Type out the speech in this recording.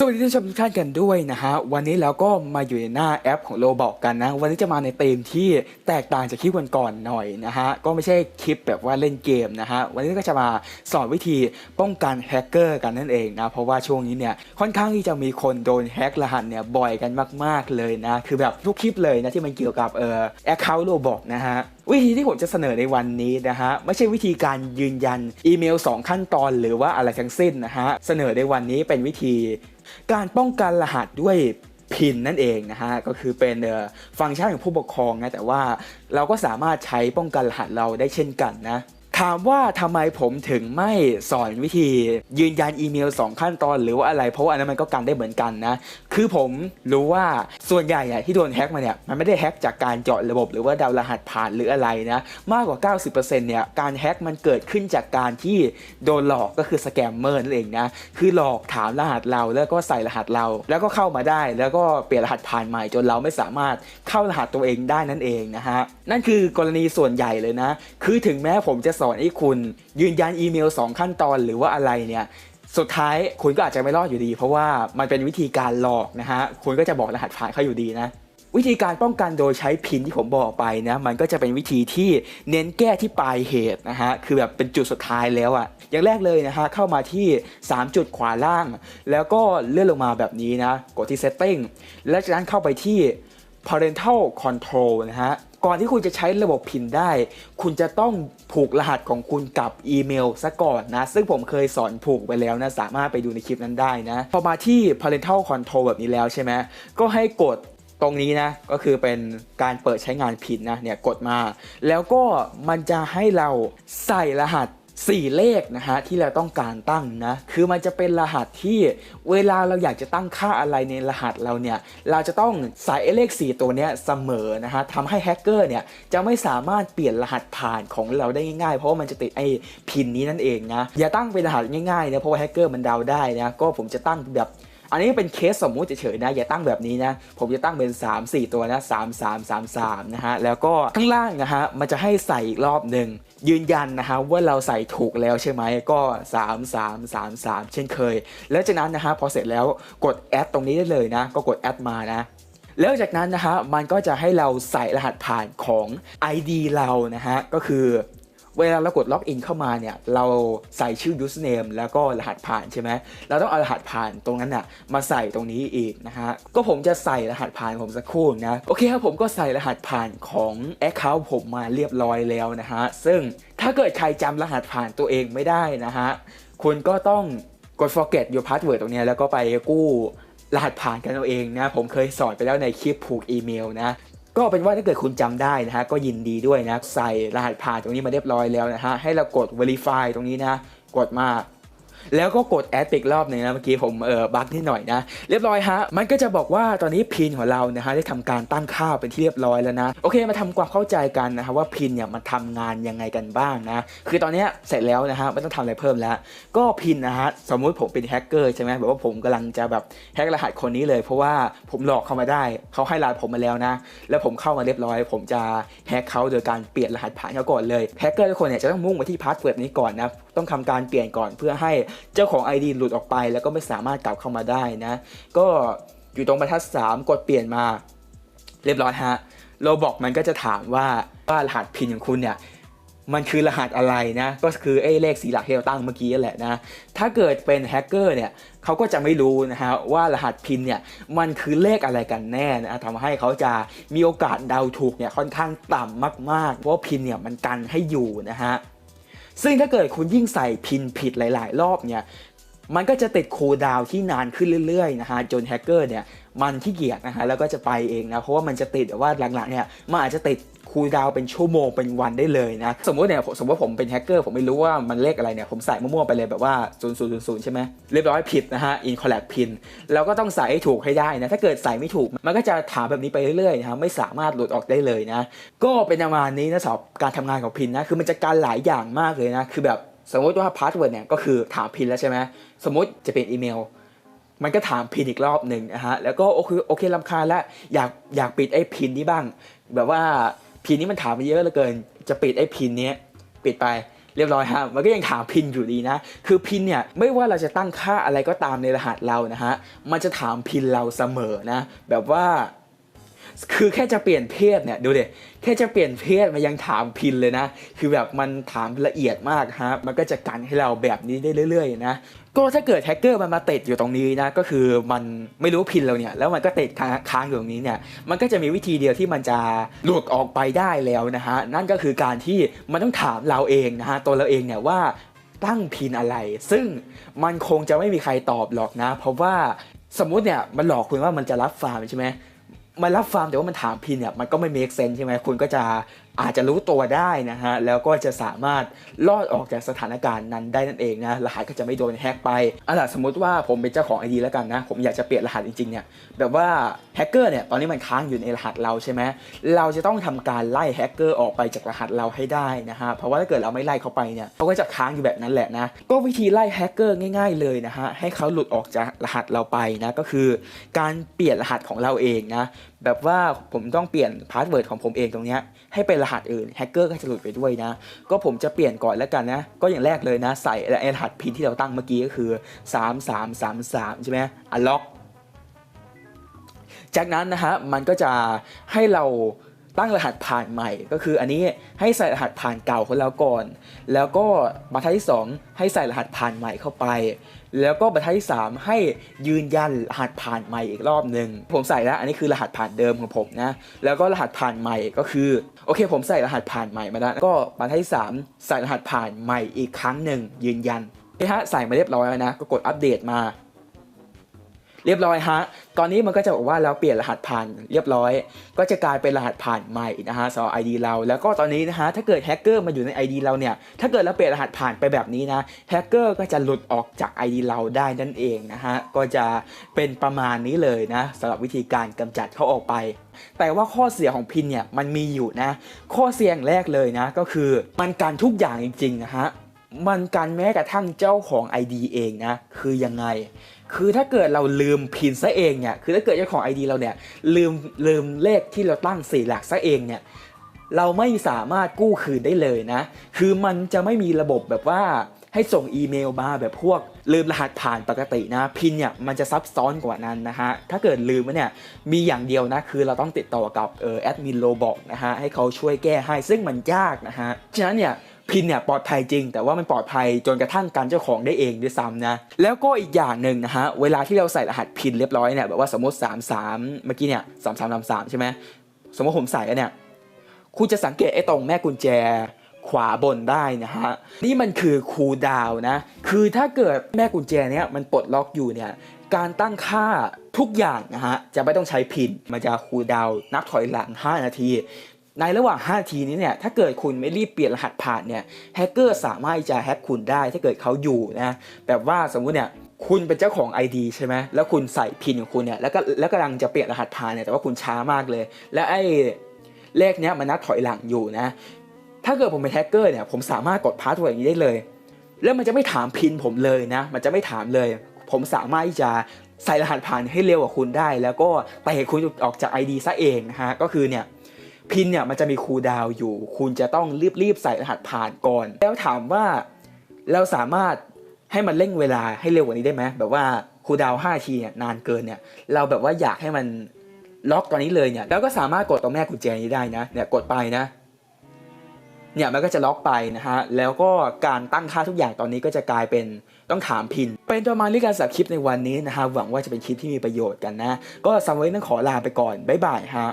สวัสดีท่านผู้ชมทุกท่านกันด้วยนะฮะ วันนี้เราก็มาอยู่ในหน้าแอปของโ o บอกกันนะ วันนี้จะมาในธีมที่แตกต่างจากคลิปวันก่อนหน่อยนะฮะ ก็ไม่ใช่คลิปแบบว่าเล่นเกมนะฮะ วันนี้ก็จะมาสอนวิธีป้องกันแฮกเกอร์กันนั่นเองนะ เพราะว่าช่วงนี้เนี่ยค่อนข้างที่จะมีคนโดนแฮกรหัสเนี่ยบ่อยกันมาก ๆเลยนะ คือแบบทุกคลิปเลยนะที่มันเกี่ยวกับเอ่อแอคเคาท์โ o บอกนะฮะวิธีที่ผมจะเสนอในวันนี้นะฮะไม่ใช่วิธีการยืนยันอีเมล 2 ขั้นตอนหรือว่าอะไรทั้งสิ้นนะฮะเสนอในวันนี้เป็นวิธี การป้องกันรหัสด้วยพินนั่นเองนะฮะก็คือเป็นฟังก์ชันของผู้ปกครองนะแต่ว่าเราก็สามารถใช้ป้องกันรหัสเราได้เช่นกันนะถามว่าทำไมผมถึงไม่สอนวิธียืนยันอีเมล 2 ขั้นตอนหรือว่าอะไร เพราะว่าอันนั้นมันก็กันได้เหมือนกันนะคือผมรู้ว่าส่วนใหญ่อะที่โดนแฮ็กมาเนี่ยมันไม่ได้แฮ็กจากการเจาะระบบหรือว่าเดาวรหัสผ่านหรืออะไรนะมากกว่า 90%เนี่ยการแฮ็กมันเกิดขึ้นจากการที่โดนหลอกก็คือสแกมเมอร์นั่นเองนะคือหลอกถามรหัสเราแล้วก็ใส่รหัสเรา แล้วก็เข้ามาได้ แล้วก็เปลี่ยนรหัสผ่านใหม่จนเราไม่สามารถเข้ารหัสตัวเองได้นั่นเองนะฮะนั่นคือกรณีส่วนใหญ่เลยนะ คือถึงแม้ผมจะสอนให้คุณ ยืนยันอีเมล 2 ขั้นตอนหรือว่าอะไรเนี่ย สุดท้ายคุณก็อาจจะไม่รอดอยู่ดี เพราะว่ามันเป็นวิธีการหลอกนะฮะคุณก็จะบอกรหัสผ่านเขาอยู่ดีนะวิธีการป้องกันโดยใช้พินที่ผมบอกไปนะมันก็จะเป็นวิธีที่เน้นแก้ที่ปลายเหตุนะฮะคือแบบเป็นจุดสุดท้ายแล้วอะอย่างแรกเลยนะฮะเข้ามาที่ 3 จุดขวาล่าง แล้วก็เลื่อนลงมาแบบนี้นะ กดที่ setting แล้วจากนั้นเข้าไปที่ parental control นะฮะ ก่อนที่คุณจะใช้ระบบพินได้ คุณจะต้องผูกรหัสของคุณกับอีเมลซะก่อนนะ ซึ่งผมเคยสอนผูกไปแล้วนะ สามารถไปดูในคลิปนั้นได้นะ พอมาที่ parental control แบบนี้แล้วใช่ไหมก็ให้กดตรงนี้นะก็คือเป็นการเปิดใช้งานพินนะเนี่ยกดมา แล้วก็มันจะให้เราใส่รหัส 4 เลขนะฮะที่เราต้องการตั้งนะคือมันจะเป็นรหัสที่เวลาเราอยากจะตั้งค่าอะไรในรหัสเราเนี่ยเราจะต้องใส่เลข 4 ตัวเนี้ยเสมอนะฮะทำให้แฮกเกอร์เนี่ยจะไม่สามารถเปลี่ยนรหัสผ่านของเราได้ง่ายๆ เพราะว่ามันจะติดไอ้พินนี้นั่นเองนะอย่าตั้งเป็นรหัสง่ายๆนะเพราะว่าแฮกเกอร์มันเดาได้นะก็ผมจะตั้งแบบ อันนี้เป็นเคสสมมุติเฉยๆนะ อย่าตั้งแบบนี้นะ ผมจะตั้งเป็น 3 4 ตัวนะ 3 3 3 3 นะฮะ แล้วก็ข้างล่างนะฮะ มันจะให้ใส่อีกรอบหนึ่ง ยืนยันนะฮะว่าเราใส่ถูกแล้วใช่ไหม ก็ 3 3 3 3 เช่นเคย แล้วจากนั้นนะฮะพอเสร็จแล้วกดแอดตรงนี้ได้เลยนะ ก็กดแอดมานะแล้วจากนั้นนะฮะมันก็จะให้เราใส่รหัสผ่านของ ID เรานะฮะก็คือ เวลาเรากดล็อกอินเข้ามาเนี่ยเราใส่ชื่อ username แล้วก็รหัสผ่านใช่ไหมเราต้องเอารหัสผ่านตรงนั้นน่ะมาใส่ตรงนี้อีกนะฮะก็ผมจะใส่รหัสผ่านผมสักครู่นะโอเคครับผมก็ใส่รหัสผ่านของ Account ผมมาเรียบร้อยแล้วนะฮะซึ่งถ้าเกิดใครจำรหัสผ่านตัวเองไม่ได้นะฮะคุณก็ต้องกด forget your password ตรงนี้แล้วก็ไปกู้รหัสผ่านกันเอาเองนะ ผมเคยสอนไปแล้วในคลิปผูกอีเมลนะ ก็เป็นว่าถ้าเกิดคุณจำได้นะฮะก็ยินดีด้วยนะใส่รหัสผ่านตรงนี้มาเรียบร้อยแล้วนะฮะให้เรากด verify ตรงนี้นะกดมา แล้วก็กดแอดอีกรอบหนึ่งนะเมื่อกี้ผมเออบั๊กนิดหน่อยนะ เรียบร้อยฮะ มันก็จะบอกว่าตอนนี้พินของเรานะฮะได้ทำการตั้งค่าเป็นที่เรียบร้อยแล้วนะ โอเคมาทำความเข้าใจกันนะฮะว่าพินเนี่ยมันทำงานยังไงกันบ้างนะ คือตอนนี้เสร็จแล้วนะฮะไม่ต้องทำอะไรเพิ่มแล้ว ก็พินนะฮะสมมุติผมเป็นแฮกเกอร์ใช่ไหมแบบว่าผมกำลังจะแบบแฮกรหัสคนนี้เลย เพราะว่าผมหลอกเข้ามาได้เขาให้รหัสผมมาแล้วนะ แล้วผมเข้ามาเรียบร้อย ผมจะแฮกเขาโดยการเปลี่ยนรหัสผ่านเขาก่อนเลยแฮกเกอร์ทุกคนเนี่ยจะต้องมุ่งไปที่พาสเวิร์ดนี้ก่อนนะต้องทำการเปลี่ยนก่อนเพื่อให้เจ้าของ ID หลุดออกไปแล้วก็ไม่สามารถกลับเข้ามาได้นะ ก็อยู่ตรงบรรทัด 3 กดเปลี่ยนมา เรียบร้อยฮะโรบอกมันก็จะถามว่าว่ารหัสพินของคุณเนี่ยมันคือรหัสอะไรนะ ก็คือไอ้เลขสีหลักที่เราตั้งเมื่อกี้แหละนะ ถ้าเกิดเป็นแฮกเกอร์เนี่ยเขาก็จะไม่รู้นะฮะว่ารหัสพินเนี่ยมันคือเลขอะไรกันแน่นะทำให้เขาจะมีโอกาสเดาถูกเนี่ยค่อนข้างต่ำมากๆ เพราะพินเนี่ยมันกันให้อยู่นะฮะ ซึ่งถ้าเกิดคุณยิ่งใส่พินผิดหลาย ๆ รอบเนี่ยมันก็จะติดคูลดาวที่นานขึ้นเรื่อยๆนะฮะจนแฮกเกอร์เนี่ยมันขี้เกียจนะฮะแล้วก็จะไปเองนะเพราะว่ามันจะติดแบบว่าหลังๆเนี่ยมันอาจจะติด คูลดาวเป็นชั่วโมงเป็นวันได้เลยนะ สมมติเนี่ยสมมติว่าผมเป็นแฮกเกอร์ผมไม่รู้ว่ามันเลขอะไรเนี่ย ผมใส่มั่วๆไปเลยแบบว่า 0 0 0 0 ใช่ไหมเรียบร้อยผิดนะฮะ incorrect pin แล้วก็ต้องใส่ให้ถูกให้ได้นะ ถ้าเกิดใส่ไม่ถูก มันก็จะถามแบบนี้ไปเรื่อยๆนะไม่สามารถหลุดออกได้เลยนะ ก็เป็นประมาณนี้นะสำหรับการทำงานของพินนะคือมันจะการหลายอย่างมากเลยนะคือแบบสมมติว่าพาสเวิร์ดเนี่ยก็คือถามพินแล้วใช่ไหมสมมติจะเป็นอีเมลมันก็ถามพินอีกรอบหนึ่งนะฮะ แล้วก็โอเคโอเคลำคาญแล้วอยากอยากปิดไอ้พินนี้บ้าง แบบว่า พินนี้มันถามมาเยอะเหลือเกิน จะปิดไอ้พินนี้ปิดไปเรียบร้อยฮะมันก็ยังถามพินอยู่ดีนะ คือพินเนี่ยไม่ว่าเราจะตั้งค่าอะไรก็ตามในรหัสเรานะฮะ มันจะถามพินเราเสมอนะ แบบว่า คือแค่จะเปลี่ยนเพศเนี่ยดูดิแค่จะเปลี่ยนเพศมันยังถามพินเลยนะ คือแบบมันถามละเอียดมากฮะมันก็จะกันให้เราแบบนี้ได้เรื่อย ๆ นะ ก็ถ้าเกิดแฮกเกอร์มันมาติดอยู่ตรงนี้นะ ก็คือมันไม่รู้พินเราเนี่ย แล้วมันก็ติดค้างอยู่ตรงนี้เนี่ย มันก็จะมีวิธีเดียวที่มันจะหลุดออกไปได้แล้วนะฮะ นั่นก็คือการที่มันต้องถามเราเองนะฮะ ตัวเราเองเนี่ยว่าตั้งพินอะไร ซึ่งมันคงจะไม่มีใครตอบหรอกนะ เพราะว่าสมมุติเนี่ยมันหลอกคุณว่ามันจะรับฟาร์มใช่ไหม มันรับฟาร์มแต่ว่ามันถามพินเนี่ยมันก็ไม่เมคเซนใช่ไหมคุณก็จะ อาจจะรู้ตัวได้นะฮะแล้วก็จะสามารถรอดออกจากสถานการณ์นั้นได้นั่นเองนะรหัสก็จะไม่โดนแฮกไปอาล่ะสมมุติว่าผมเป็นเจ้าของ ID แล้วกันนะ ผมอยากจะเปลี่ยนรหัสจริงๆเนี่ยแบบว่าแฮกเกอร์เนี่ยตอนนี้มันค้างอยู่ในรหัสเราใช่ไหมเราจะต้องทำการไล่แฮกเกอร์ออกไปจากรหัสเราให้ได้นะฮะเพราะว่าถ้าเกิดเราไม่ไล่เขาไปเนี่ยเขาก็จะค้างอยู่แบบนั้นแหละนะก็วิธีไล่แฮกเกอร์ง่าย ๆเลยนะฮะให้เขาหลุดออกจากรหัสเราไปนะก็คือ การเปลี่ยนรหัสของเราเองนะแบบว่าผมต้องเปลี่ยนพาสเวิร์ดของผมเองตรงนี้ให้เป็นรหัสอื่นแฮกเกอร์ก็จะหลุดไปด้วยนะ ก็ผมจะเปลี่ยนก่อนแล้วกันนะ ก็อย่างแรกเลยนะ ใส่ไอ้รหัสพินที่เราตั้งเมื่อกี้ก็คือ 3 3 3 3 ใช่ไหมอันล็อก จากนั้นนะฮะมันก็จะให้เรา ตั้งรหัสผ่านใหม่ ก็คืออันนี้ให้ใส่รหัสผ่านเก่าของเราก่อน แล้วก็บรรทัดที่ 2 ให้ใส่รหัสผ่านใหม่เข้าไป แล้วก็บรรทัดที่ 3 ให้ยืนยันรหัสผ่านใหม่อีกรอบหนึ่งผมใส่แล้วอันนี้คือรหัสผ่านเดิมของผมนะแล้วก็รหัสผ่านใหม่ก็คือโอเค ผมใส่รหัสผ่านใหม่มาแล้วก็บรรทัดที่3ใส่รหัสผ่านใหม่อีกครั้งหนึ่งยืนยันนี่ฮะใส่มาเรียบร้อยแล้วนะก็กดอัปเดตมา เรียบร้อยฮะ ตอนนี้มันก็จะบอกว่าเราเปลี่ยนรหัสผ่านเรียบร้อย ก็จะกลายเป็นรหัสผ่านใหม่นะฮะสำหรับ ID เรา แล้วก็ตอนนี้นะฮะถ้าเกิดแฮกเกอร์มาอยู่ใน ID เราเนี่ย ถ้าเกิดเราเปลี่ยนรหัสผ่านไปแบบนี้นะ แฮกเกอร์ก็จะหลุดออกจาก ID เราได้นั่นเองนะฮะ ก็จะเป็นประมาณนี้เลยนะสำหรับวิธีการกำจัดเขาออกไปแต่ว่าข้อเสียของพินเนี่ยมันมีอยู่นะ ข้อเสียอย่างแรกเลยนะ ก็คือมันการทุกอย่างจริงๆนะฮะ มันการแม้กระทั่งเจ้าของ ID เองนะ คือยังไง คือถ้าเกิดเราลืมพินซะเองเนี่ย คือถ้าเกิดเจ้าของ ID เราเนี่ยลืมลืมเลขที่เราตั้งสี่หลักซะเองเนี่ย เราไม่สามารถกู้คืนได้เลยนะ คือมันจะไม่มีระบบแบบว่าให้ส่งอีเมลมาแบบพวกลืมรหัสผ่านปกตินะ พินเนี่ยมันจะซับซ้อนกว่านั้นนะฮะ ถ้าเกิดลืมเนี่ยมีอย่างเดียวนะ คือเราต้องติดต่อกับเออแอดมินโรบอกนะฮะให้เขาช่วยแก้ให้ซึ่งมันยากนะฮะ ฉะนั้นเนี่ย พินเนี่ยปลอดภัยจริง แต่ว่ามันปลอดภัยจนกระทั่งการเจ้าของได้เองด้วยซ้ำนะแล้วก็อีกอย่างหนึ่งนะฮะเวลาที่เราใส่รหัสพินเรียบร้อยเนี่ยแบบว่าสมมติ 3 3 เมื่อกี้เนี่ยสามสามสามสามใช่ไหมสมมติผมใส่แล้วเนี่ยคุณจะสังเกตไอ้ตรงแม่กุญแจขวาบนได้นะฮะ นี่มันคือคูดาวนะ คือถ้าเกิดแม่กุญแจเนี้ยมันปลดล็อกอยู่เนี่ย การตั้งค่าทุกอย่างนะฮะ จะไม่ต้องใช้พิน มันจะคูดาวน์นับถอยหลัง 5 นาที ในระหว่าง 5 ทีนี้เนี่ยถ้าเกิดคุณไม่รีบเปลี่ยนรหัสผ่านเนี่ยแฮกเกอร์สามารถจะแฮกคุณได้ถ้าเกิดเขาอยู่นะแบบว่าสมมุติเนี่ยคุณเป็นเจ้าของ ID ใช่ไหมแล้วคุณใส่พินของคุณเนี่ยแล้วก็แล้วกำลังจะเปลี่ยนรหัสผ่านเนี่ยแต่ว่าคุณช้ามากเลย และไอ้เลขเนี้ยมันนับถอยหลังอยู่นะ ถ้าเกิดผมเป็นแฮกเกอร์เนี่ยผมสามารถกดพาสเวิร์ดอย่างนี้ได้เลย แล้วมันจะไม่ถามพินผมเลยนะ มันจะไม่ถามเลย ผมสามารถที่จะใส่รหัสผ่านให้เร็วกว่าคุณได้ แล้วก็เตะคุณออกจาก ID ซะเองนะฮะก็คือเนี่ย พินเนี่ยมันจะมีคูดาวอยู่ คุณจะต้องรีบรีบๆใส่รหัสผ่านก่อน แล้วถามว่าเราสามารถให้มันเร่งเวลาให้เร็วกว่านี้ได้ไหมแบบว่าคูดาว5ทีเนี่ยนานเกินเนี่ยเราแบบว่าอยากให้มันล็อกตอนนี้เลยเนี่ยแล้วก็สามารถกดตรงแม่กุญแจนี้ได้นะเนี่ยกดไปนะเนี่ยมันก็จะล็อกไปนะฮะแล้วก็การตั้งค่าทุกอย่างตอนนี้ก็จะกลายเป็นต้องถามพิน เป็นประมาณนี้การสับคลิปในวันนี้นะฮะหวังว่าจะเป็นคลิปที่มีประโยชน์กันนะ ก็สำหรับวันนี้ต้องขอลาไปก่อนบ๊ายบายฮะ